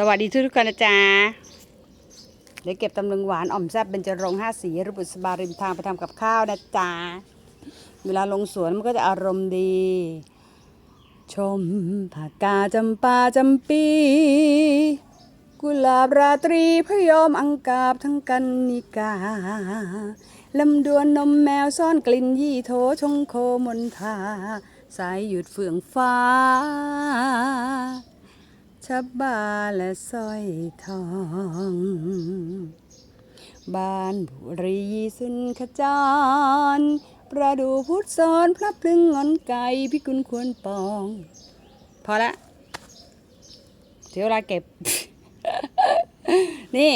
สวัสดีทุกคนนะจ๊ะเดี๋ยวเก็บตำลึงหวานอ่อมแซบเป็นจรงห้าสีรุบุษบาริมทางไปทำกับข้าวนะจ๊ะเวลาลงสวนมันก็จะอารมณ์ดี ชมผักกาจำปาจำปี กุหลาบราตรีพยอมอังกาบทั้งกันนิกาลำดวนนมแมวซ่อนกลิ่นยี่โถชงโคมนทา สายหยุดเฟื่องฟ้า ชับบาและสร้อยทอง บ้านบุรีสุนขจร ประดูพุทธสอนพระพลึงงอนไก่พิกุลควรปอง พอละเดี๋ยวเวลาเก็บ นี่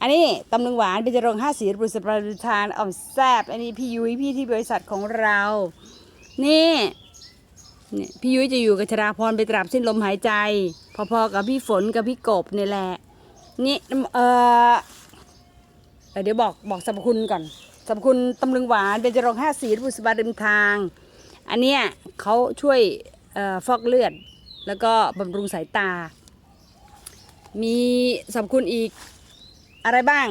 อันนี้ตำลึงหวานเป็นจรงห้าสีบุษประทานอ่อมแซบอันนี้พี่ยุ้ยพี่ที่บริษัทของเรา นี่ เนี่ยพี่ยุ้ยจะอยู่กับชราพรไปตราบสิ้นลมหายใจ พอๆกับพี่ฝนกับพี่กบนี่แหละ นี่เออเดี๋ยวบอกบอกสรรพคุณก่อนสรรพคุณตำลึงหวานเป็นจรงห้าสีบุษบาริมทาง อันเนี้ยเขาช่วยออฟอกเลือด แล้วก็บำรุงสายตา มีสรรพคุณอีกอะไรบ้าง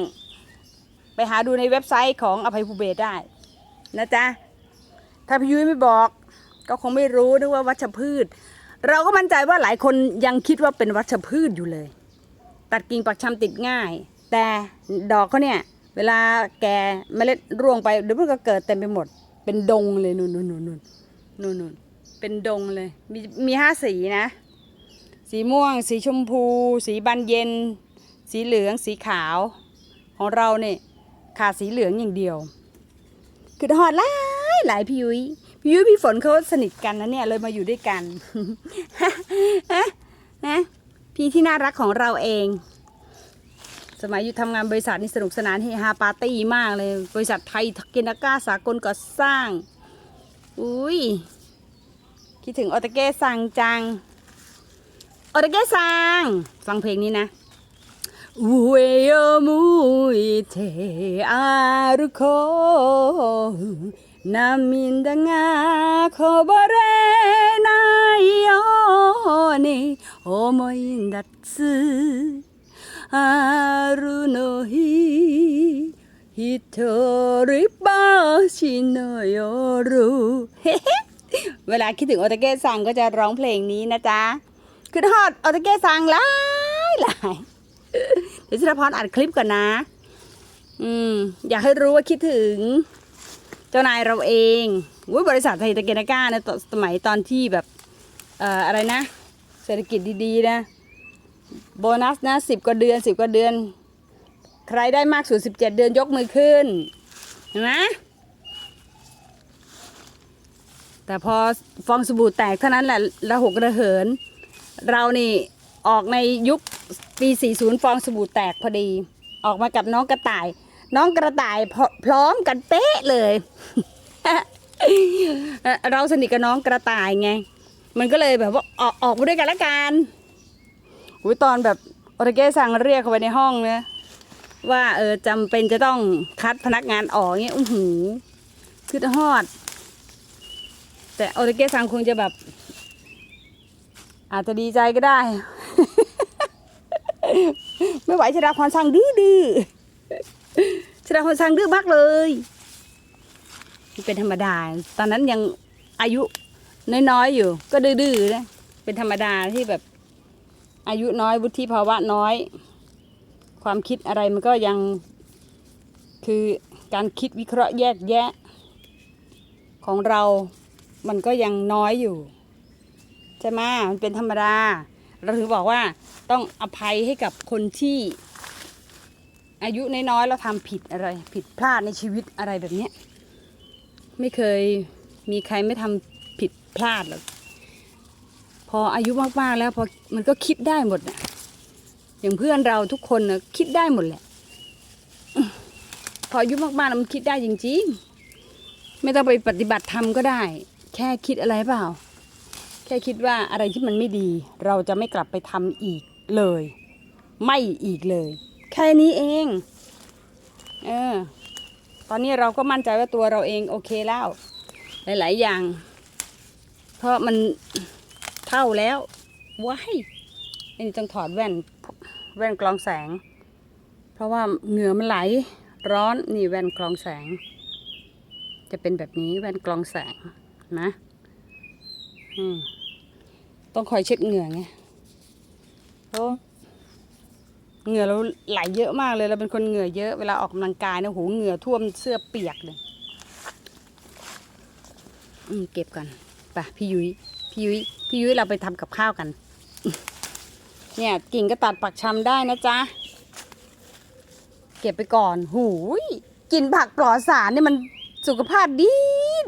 ไปหาดูในเว็บไซต์ของอภัยภูเบศได้นะจ๊ะ ถ้าพี่ยุ้ยไม่บอก ก็คงไม่รู้นึกว่าวัชพืช เราก็มั่นใจว่าหลายคนยังคิดว่าเป็นวัชพืชอยู่เลย ตัดกิ่งปักชำติดง่าย แต่ดอกเขาเนี่ยเวลาแก่เมล็ดร่วงไปเดี๋ยวมันก็เกิดเต็มไปหมด เป็นดงเลยนู่นนู่นนู่นนู่นนู่นนู่นเป็นดงเลย มีมีห้าสีนะ สีม่วง สีชมพู สีบานเย็น สีเหลือง สีขาว ของเราเนี่ยขาดสีเหลืองอย่างเดียว คือหอดหลายหลายพี่ยุ้ย ยุ้ยพี่ฝนเขาสนิทกันนะเนี่ยเลยมาอยู่ด้วยกันนะพี่ที่น่ารักของเราเอง สมัยอยู่ทำงานบริษัทนี่สนุกสนานเฮฮาปาร์ตี้มากเลย บริษัทไทยกินาก้าสากลก่อสร้าง อุ้ยคิดถึงออตเก้สังจังออตเก้สังฟังเพลงนี้นะเวยมุยเทอารุโค 涙がこぼれないように思い出す春の日一人ぼしの夜เฮ้ๆเวลาคิดถึงโอตาเกะซังก็จะร้องเพลงนี้นะจ๊ะคือทอดโอตาเกะซังหลายหลาย เดี๋ยวชิรพรอัดคลิปก่อนนะ อืม อยากให้รู้ว่าคิดถึง เ จ้านายเราเองวุ้ยบริษัทไทยตะเกียนาก้านะตอนสมัยตอนที่แบบเอ่ออะไรนะ เศรษฐกิจดีๆนะโบนัสนะสิบกว่าเดือนสิบกว่าเดือน ใครได้มากสุดสิบเจ็ดเดือนยกมือขึ้นเห็นไหมแต่พอฟองสบู่แตกเท่านั้นแหละระหกระเหิน เรานี่ออกในยุคปี 40 ฟองสบู่แตกพอดี ออกมากับน้องกระต่าย น้องกระต่ายพพร้อมกันเป๊ะเลย เราสนิทกับน้องกระต่ายไง มันก็เลยแบบว่าออกออกมาด้วยกันละกันอุยตอนแบบโอรเกะสั่งเรียกเขาไปในห้องเนี่ยว่าเออจำเป็นจะต้องคัดพนักงานออกเงี้ยอู้หูคือฮอด แต่โอรเกะสั่งคงจะแบบ อาจจะดีใจก็ได้ ไม่ไหวชดาพรสั่งดือดื้อ ชดาพรสั่งดื้อมากเลยเป็นธรรมดา ตอนนั้นยังอายุน้อยๆอยู่ ก็ดื้อๆนะเป็นธรรมดาที่แบบอายุน้อยวุฒิภาวะน้อย ความคิดอะไรมันก็ยังคือการคิดวิเคราะห์แยกแยะ ของเรา มันก็ยังน้อยอยู่ใช่ไหมมันเป็นธรรมดา เราถึงบอกว่าต้องอภัยให้กับคนที่ อายุน้อยๆแล้วทำผิดอะไร ผิดพลาดในชีวิตอะไรแบบเนี้ยไม่เคยมีใครไม่ทำผิดพลาดหรอกพออายุมากๆแล้วพอมันก็คิดได้หมดนะอย่างเพื่อนเราทุกคนนะคิดได้หมดแหละ พออายุมากๆแล้วมันคิดได้จริงๆ ไม่ต้องไปปฏิบัติธรรมก็ได้ แค่คิดอะไรเปล่า แค่คิดว่าอะไรที่มันไม่ดี เราจะไม่กลับไปทำอีกเลย ไม่อีกเลย แค่นี้เอง เออ ตอนนี้เราก็มั่นใจว่าตัวเราเองโอเคแล้ว หลาย ๆ อย่าง เพราะมันเท่าแล้วว้ายอันนี้ต้องถอดแว่น แว่นกรองแสง เพราะว่าเหงื่อมันไหล ร้อนนี่แว่นกรองแสง จะเป็นแบบนี้แว่นกรองแสงนะต้องคอยเช็ดเหงื่อไงโอ้ เหงื่อเราไหลเยอะมากเลยเราเป็นคนเหงื่อเยอะเวลาออกกำลังกายนะโหเหงื่อท่วมเสื้อเปียกเลยอืมเก็บกันไปพี่ยุ้ยพี่ยุ้ยพี่ยุ้ยเราไปทำกับข้าวกัน เนี่ยกิ่งก็ตัดปักชำได้นะจ๊ะเก็บไปก่อนหูยกินผักปลอดสารเนี่ยมันสุขภาพดี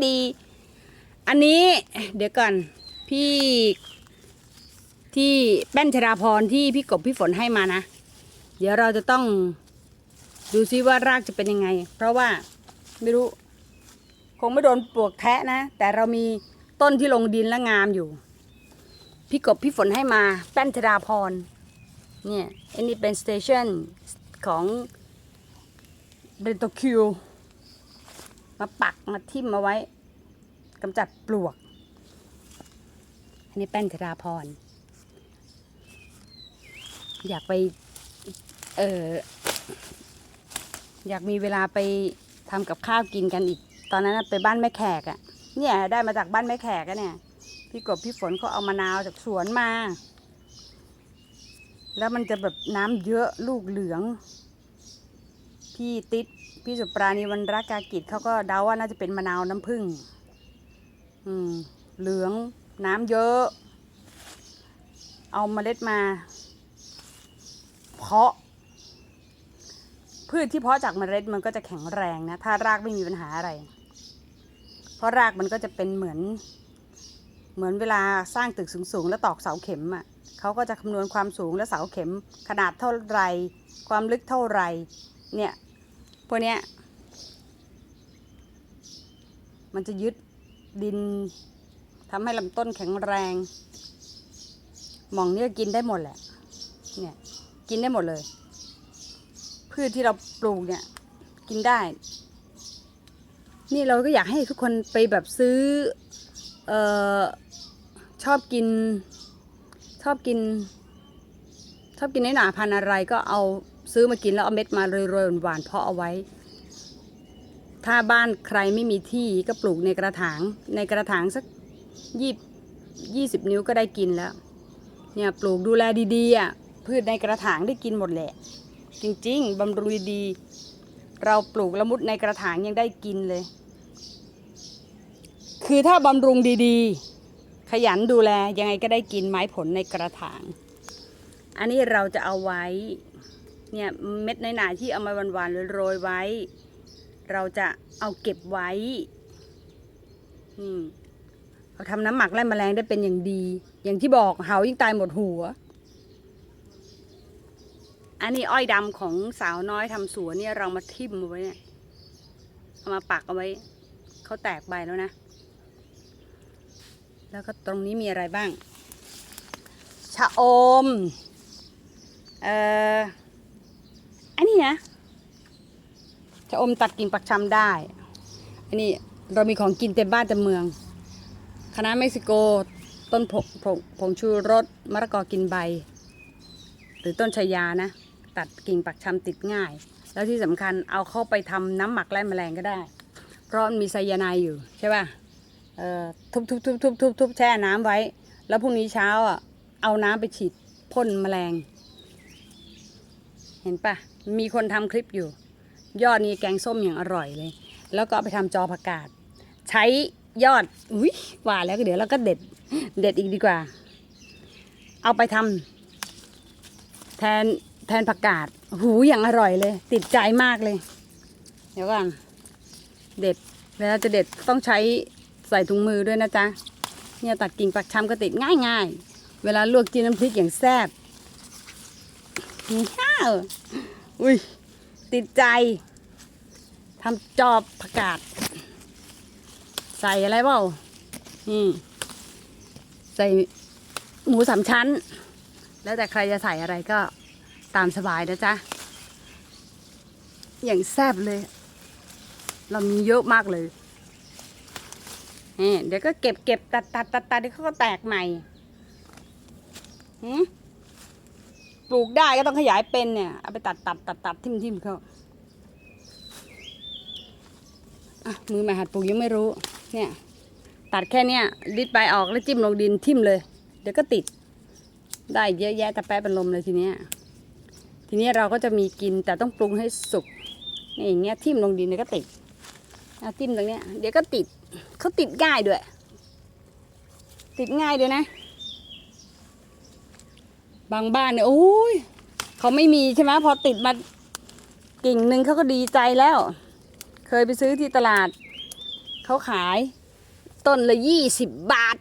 ดี อันนี้เดี๋ยวก่อนพี่ที่แป้นชราพรที่พี่กบพี่ฝนให้มานะ เดี๋ยวเราจะต้องดูซิว่ารากจะเป็นยังไง เพราะว่าไม่รู้ คงไม่โดนปลวกแทะนะ แต่เรามีต้นที่ลงดินและงามอยู่ พี่กบพี่ฝนให้มาแป้นชราพร เนี่ยอันนี้เป็นสเตชันของเบนโตคิวมาปักมาทิ่มมาไว้กำจัดปลวก อันนี้แป้นชราพร อยากไป เอออยากมีเวลาไปทำกับข้าวกินกันอีก ตอนนั้นไปบ้านแม่แขกอะ่ะ เนี่ยได้มาจากบ้านแม่แขกอะเนี่ย พี่กบพี่ฝนเขาเอามะนาวจากสวนมา แล้วมันจะแบบน้ำเยอะลูกเหลือง พี่ติดพี่สุปราณีวันรักกากิจเขาก็เดาว่าน่าจะเป็นมะนาวน้ำผึ้งอืม เหลืองน้ำเยอะ เอาเมล็ดมา เพาะ พืชที่เพาะจากเมล็ดมันก็จะแข็งแรงนะ ถ้ารากไม่มีปัญหาอะไร เพราะรากมันก็จะเป็นเหมือน เหมือนเวลาสร้างตึกสูงๆ แล้วตอกเสาเข็มอะเขาก็จะคำนวณความสูงและเสาเข็มขนาดเท่าไร ความลึกเท่าไร เนี่ยพวกเนี้ยมันจะยึดดินทำให้ลำต้นแข็งแรง หม่องเนี้ยกินได้หมดแหละ เนี่ย กินได้หมดเลย พืชที่เราปลูกเนี่ย กินได้ นี่เราก็อยากให้ทุกคนไปแบบซื้อ เอ่อ ชอบกิน ชอบกิน ชอบกินในหนาพันอะไรก็เอาซื้อมากินแล้วเอาเม็ดมาโรยๆหวานๆเพาะเอาไว้ ถ้าบ้านใครไม่มีที่ก็ปลูกในกระถาง ในกระถางสักยี่ยี่สิบนิ้วก็ได้กินแล้ว เนี่ยปลูกดูแลดีๆอะพืชในกระถางได้กินหมดแหละ จริงๆบำรุงดี เราปลูกละมุดในกระถางยังได้กินเลย คือถ้าบำรุงดีๆ ขยันดูแลยังไงก็ได้กินไม้ผลในกระถาง อันนี้เราจะเอาไว้ เนี่ยเม็ดในหนาที่เอามาหวานๆโรยไว้ เราจะเอาเก็บไว้เราทำน้ำหมักไล่แมลงได้เป็นอย่างดี อย่างที่บอกเหายิ่งตายหมดหัว อันนี้อ้อยดำของสาวน้อยทำสวนเนี่ยเรามาทิ่มเอาไว้เนี่ยเอามาปักเอาไว้เขาแตกใบแล้วนะ แล้วก็ตรงนี้มีอะไรบ้าง ชะอม เอ่อ อันนี้นะ ชะอมตัดกิ่งปักชำได้ อันนี้เรามีของกินเต็มบ้านเต็มเมืองคณะเม็กซิโกต้นผงผงผงชูรสมะละกอกินใบ หรือต้นชายานะ ตัดกิ่งปักชำติดง่าย แล้วที่สำคัญเอาเข้าไปทำน้ำหมักไล่แมลงก็ได้ เพราะมันมีไซยาไนอยู่ใช่ป่ะทุบทุบทุบทุบทุบทุบแช่น้ำไว้ แล้วพรุ่งนี้เช้าอะเอาน้ำไปฉีดพ่นแมลง เห็นป่ะ มีคนทำคลิปอยู่ ยอดนี้แกงส้มอย่างอร่อยเลย แล้วก็ไปทำจอผักกาดใช้ยอดอุ้ยหวานแล้วก็เดี๋ยวเราก็เด็ดเด็ดอีกดีกว่า เอาไปทำแทน แทนผักกาด หูอย่างอร่อยเลย ติดใจมากเลย เดี๋ยวก่อน เด็ดเวลาจะเด็ดต้องใช้ใส่ถุงมือด้วยนะจ๊ะ เนี่ยตัดกิ่งปักชำก็ติดง่ายๆเวลาลวกจิ้มน้ำพริกอย่างแซ่บข้าวอุ้ย ติดใจทำจอบผักกาด ใส่อะไรเปล่านี่ใส่หมูสามชั้น แล้วแต่ใครจะใส่อะไรก็ ตามสบายนะจ๊ะ อย่างแซ่บเลย เรามีเยอะมากเลยนี่เดี๋ยวก็เก็บเก็บตัดตัดตัดตัดเดี๋ยวเขาก็แตกใหม่หืปลูกได้ก็ต้องขยายเป็นเนี่ย เอาไปตัดตัดตัดตัดทิ่มทิ่มเขาอะมือใหม่หัดปลูกยังไม่รู้ เนี่ย ตัดแค่เนี้ยดิดใบออกแล้วจิ้มลงดินทิ่มเลย เดี๋ยวก็ติด ได้เยอะแยะแต่แป๊ะเป็นลมเลยทีเนี้ย ทีนี้เราก็จะมีกินแต่ต้องปรุงให้สุกนี่อย่างเงี้ยทิ่มลงดินเดี๋ยวก็ติดเอาทิ่มตรงเนี้ยเดี๋ยวก็ติดเขาติดง่ายด้วย ติดง่ายด้วยนะ บางบ้านเนี่ยโอ้ยเขาไม่มีใช่ไหมพอติดมากิ่งหนึ่งเขาก็ดีใจแล้ว เคยไปซื้อที่ตลาดเขาขายต้นละยี่สิบบาท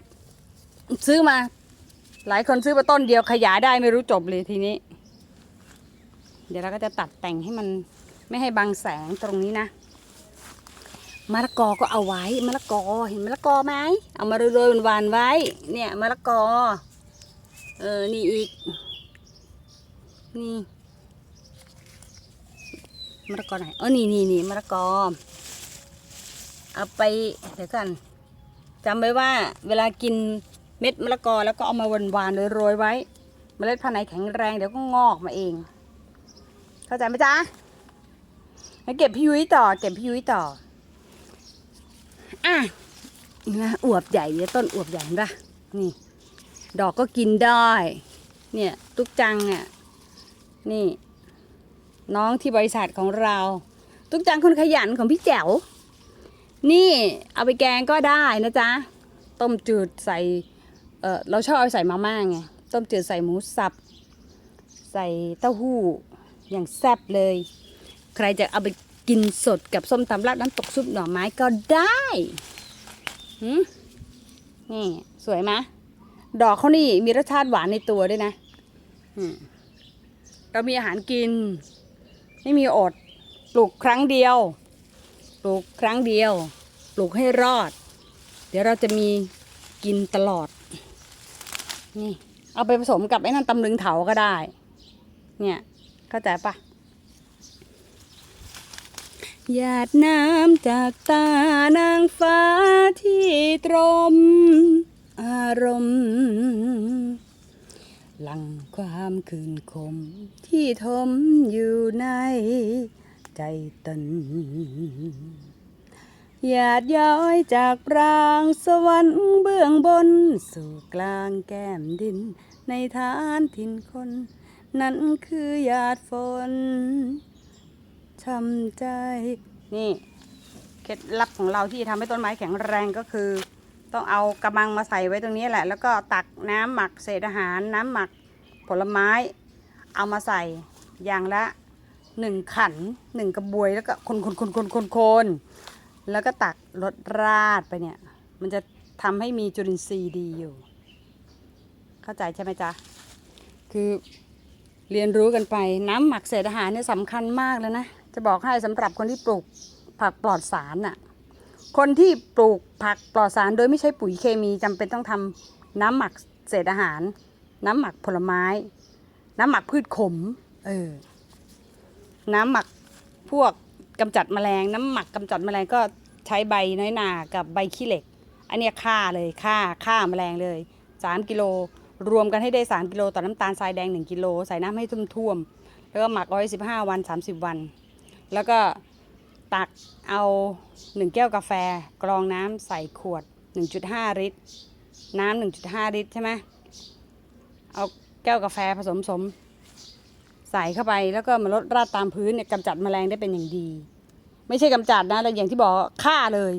ซื้อมา หลายคนซื้อมาต้นเดียวขยายได้ไม่รู้จบเลยทีนี้ เดี๋ยวเราก็จะตัดแต่งให้มันไม่ให้บังแสงตรงนี้นะมะละกอก็เอาไว้มะละกอเห็นมะละกอไหมเอามาโรยๆหวานไว้ เนี่ยมะละกอ เออนี่อีก นี่มะละกอไหนเออนี่นี่นี่มะละกอ เอาไปเดี๋ยวกันจำไว้ว่าเวลากินเม็ดมะละกอแล้วก็เอามาหวานๆโรยๆไว้ เมล็ดพันธุ์ไหนแข็งแรงเดี๋ยวก็งอกมาเอง เข้าใจไหมจ๊ะมาเก็บพี่ยุ้ยต่อ เก็บพี่ยุ้ยต่อ อะนะอวบใหญ่เนี่ยต้นอวบใหญ่เห็นปะนี่ ดอกก็กินได้ เนี่ย ตุกจังอะ นี่ น้องที่บริษัทของเรา ตุกจังคนขยันของพี่แจ๋ว นี่เอาไปแกงก็ได้นะจ๊ะ ต้มจืดใส่ เออเราชอบเอาใส่มาม่าไง ต้มจืดใส่หมูสับ ใส่เต้าหู้ อย่างแซ่บเลย ใครจะเอาไปกินสดกับส้มตำราดน้ำตกซุปหน่อไม้ก็ได้หืนี่สวยไหมดอกเขานี่มีรสชาติหวานในตัวด้วยนะเรามีอาหารกิน ไม่มีอด ปลูกครั้งเดียว ปลูกครั้งเดียว ปลูกให้รอด เดี๋ยวเราจะมีกินตลอด นี่ เอาไปผสมกับไอ้นั่นตำลึงเถาก็ได้ เนี่ย เข้าใจปะหยาดน้ำจากตานางฟ้าที่ตรม อารมณ์หลังความคืนคม ที่ทมอยู่ในใจตนหยาดย้อยจากปรางสวรรค์เบื้องบน สู่กลางแก้มดินในฐานถิ่นคน นั่นคือหยาดฝนช้ำใจ นี่ เคล็ดลับของเราที่จะทำให้ต้นไม้แข็งแรงก็คือ ต้องเอากระมังมาใส่ไว้ตรงนี้แหละ แล้วก็ตักน้ำหมักเศษอาหาร น้ำหมักผลไม้ เอามาใส่อย่างละหนึ่งขันหนึ่งกระบวยแล้วก็คนคนคนคนคนคนแล้วก็ตักรดราดไปเนี่ย มันจะทำให้มีจุลินทรีย์ดีอยู่ เข้าใจใช่ไหมจ๊ะ คือ เรียนรู้กันไปน้ำหมักเศษอาหารเนี่ยสำคัญมากเลยนะ จะบอกให้สำหรับคนที่ปลูกผักปลอดสารน่ะคนที่ปลูกผักปลอดสารโดยไม่ใช้ปุ๋ยเคมีจำเป็นต้องทำน้ำหมักเศษอาหาร น้ำหมักผลไม้ น้ำหมักพืชขมเออน้ำหมักพวกกำจัดแมลง น้ำหมักกำจัดแมลงก็ใช้ใบน้อยหนากับใบขี้เหล็ก อันนี้ฆ่าเลยฆ่าฆ่าแมลงเลยสามกิโล รวมกันให้ได้สามกิโลต่อน้ำตาลทรายแดงหนึ่งกิโล ใส่น้ำให้ท่วมๆแล้วก็หมักร้อยสิบห้าวันสามสิบวัน แล้วก็ตักเอาหนึ่งแก้วกาแฟ กรองน้ำใส่ขวด 1.5 ลิตร น้ำ1.5 ลิตรใช่ไหมเอาแก้วกาแฟผสมสมใส่เข้าไปแล้วก็มาลดราดตามพื้นเนี่ยกำจัดแมลงได้เป็นอย่างดี ไม่ใช่กำจัดนะแล้วอย่างที่บอกฆ่าเลย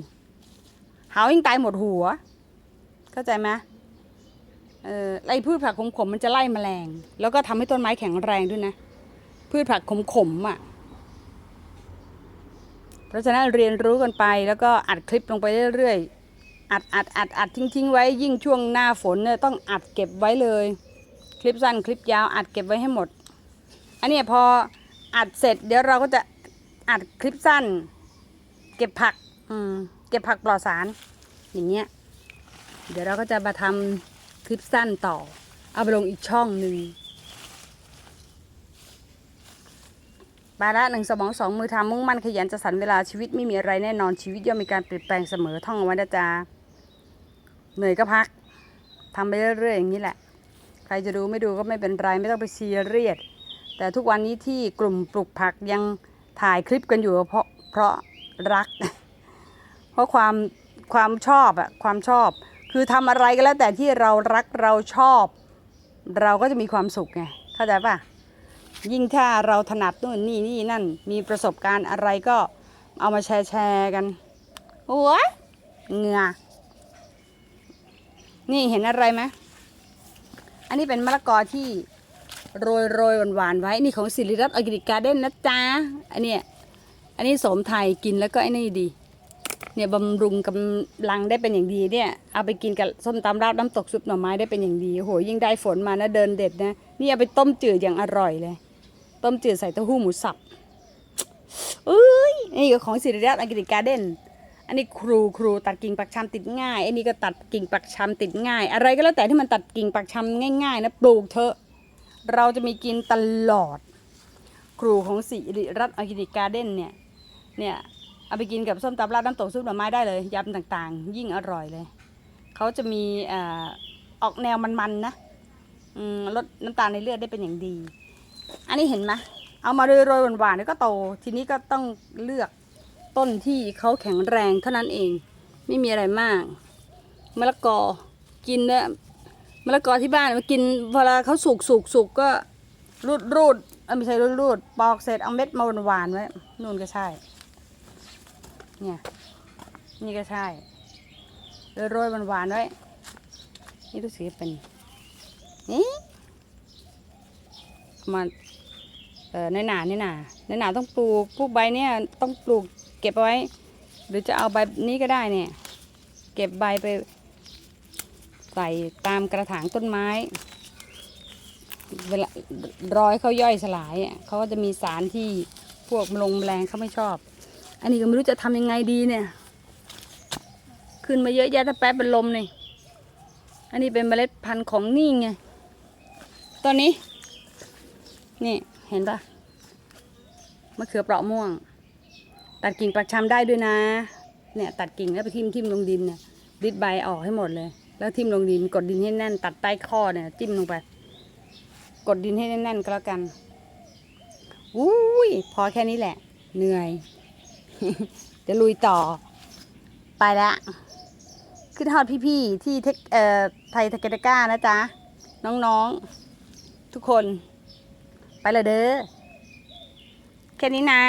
หาวิ่งตายหมดหัว เข้าใจไหม เออไล่พืชผักขมๆมันจะไล่แมลง แล้วก็ทำให้ต้นไม้แข็งแรงด้วยนะ พืชผักขมๆอะ เพราะฉะนั้นเรียนรู้กันไปแล้วก็อัดคลิปลงไปเรื่อยๆ อัดอัดอัดอัดทิ้งๆไว้ยิ่งช่วงหน้าฝนเนี่ยต้องอัดเก็บไว้เลย คลิปสั้นคลิปยาวอัดเก็บไว้ให้หมด อันนี้พออัดเสร็จ เดี๋ยวเราก็จะอัดคลิปสั้น เก็บผัก อืม เก็บผักปลอดสาร อย่างเงี้ย เดี๋ยวเราก็จะมาทำ คลิปสั้นต่อ เอาไปลงอีกช่องหนึ่งบาระหนึ่งสมองสองมือทำมุ่งมั่นขยันจะสรรเวลาชีวิตไม่มีอะไรแน่นอนชีวิตย่อมมีการเปลี่ยนแปลงเสมอท่องเอาไว้นะจ๊ะเหนื่อยก็พักทำไปเรื่อยๆอย่างนี้แหละ ใครจะดูไม่ดูก็ไม่เป็นไรไม่ต้องไปซีเรียสแต่ทุกวันนี้ที่กลุ่มปลูกผักยังถ่ายคลิปกันอยู่เพราะเพราะรัก เพราะความความชอบอะความชอบ คือทำอะไรก็แล้วแต่ที่เรารักเราชอบ เราก็จะมีความสุขไงเข้าใจปะยิ่งถ้าเราถนัดนู่นนี่นี่นั่น มีประสบการณ์อะไรก็เอามาแชร์แชร์กันโอ้ยเหงือนี่เห็นอะไรไหมอันนี้เป็นมะละกอที่โรยโรยหวานหวานๆไว้ นี่ของสิริรัตน์ออร์แกนิกการ์เด้นนะจ๊ะ อันเนี้ย อันนี้โสมไทยกินแล้วก็ไอ้นี่ดี เนี่ยบำรุงกำลังได้เป็นอย่างดีเนี่ยเอาไปกินกับส้มตำราดน้ำตกซุปหน่อไม้ได้เป็นอย่างดีโหยิ่งได้ฝนมานะเดินเด็ดนะนี่เอาไปต้มจืดอย่างอร่อยเลย ต้มจืดใส่เต้าหู้หมูสับเอ้ยนี่ก็ของสิริรัตน์ออร์แกนิการ์เด้นอันนี้ครูครูตัดกิ่งปักชำติดง่ายอันนี้ก็ตัดกิ่งปักชำติดง่าย อะไรก็แล้วแต่ที่มันตัดกิ่งปักชำง่ายๆนะปลูกเถอะเราจะมีกินตลอด ครูของสิริรัตน์ออร์แกนิการ์เด้นเนี่ยเนี่ย เอาไปกินกับส้มตำราดน้ำตกซุปหน่อไม้ได้เลยยำต่างๆ ยิ่งอร่อยเลย เขาจะมีออกแนวมันๆนะลดน้ำตาลในเลือดได้เป็นอย่างดี อันนี้เห็นไหมเอามาโรยๆหวานๆแล้วก็โต ทีนี้ก็ต้องเลือกต้นที่เขาแข็งแรงเท่านั้นเอง ไม่มีอะไรมากมะละกอกินเนี่ยมะละกอที่บ้านมากินเวลาเขาสุกสุกสุกก็รูดรูดเอ้ยไม่ใช่รูดรูดปอกเสร็จเอาเม็ดมาหวานๆไว้นู่นก็ใช่ เนี่ย นี่ก็ใช่โรยหวานๆไว้ นี่รู้สึกเป็นนี่มาเอ่อในหนาในหนาในหนาต้องปลูกพวกใบเนี่ยต้องปลูกเก็บเอาไว้ หรือจะเอาใบนี้ก็ได้เนี่ย เก็บใบไป ใส่ตามกระถางต้นไม้ เวลารอยเขาย่อยสลายอะเขาก็จะมีสารที่พวกลงแมลงเขาไม่ชอบ อันนี้ก็ไม่รู้จะทำยังไงดีเนี่ย ขึ้นมาเยอะแยะถ้าแป๊บเป็นลมนี่ อันนี้เป็นเมล็ดพันธุ์ของนี่ไง ตอนนี้ นี่เห็นปะมะเขือเปราะม่วง ตัดกิ่งปักชำได้ด้วยนะ เนี่ยตัดกิ่งแล้วไปทิ่มทิ่มลงดินเนี่ยดิดใบออกให้หมดเลย แล้วทิ่มลงดิน กดดินให้แน่น ตัดใต้ข้อเนี่ย จิ้มลงไป กดดินให้แน่นๆก็แล้วกันอุ้ยพอแค่นี้แหละ เหนื่อย จะลุยต่อ ไปละขึ้นทอดพี่ๆที่เทคเอ่อไทยทาเกตก้านะจ๊ะ น้องๆ ทุกคน ไปเลยเด้อ แค่นี้นะ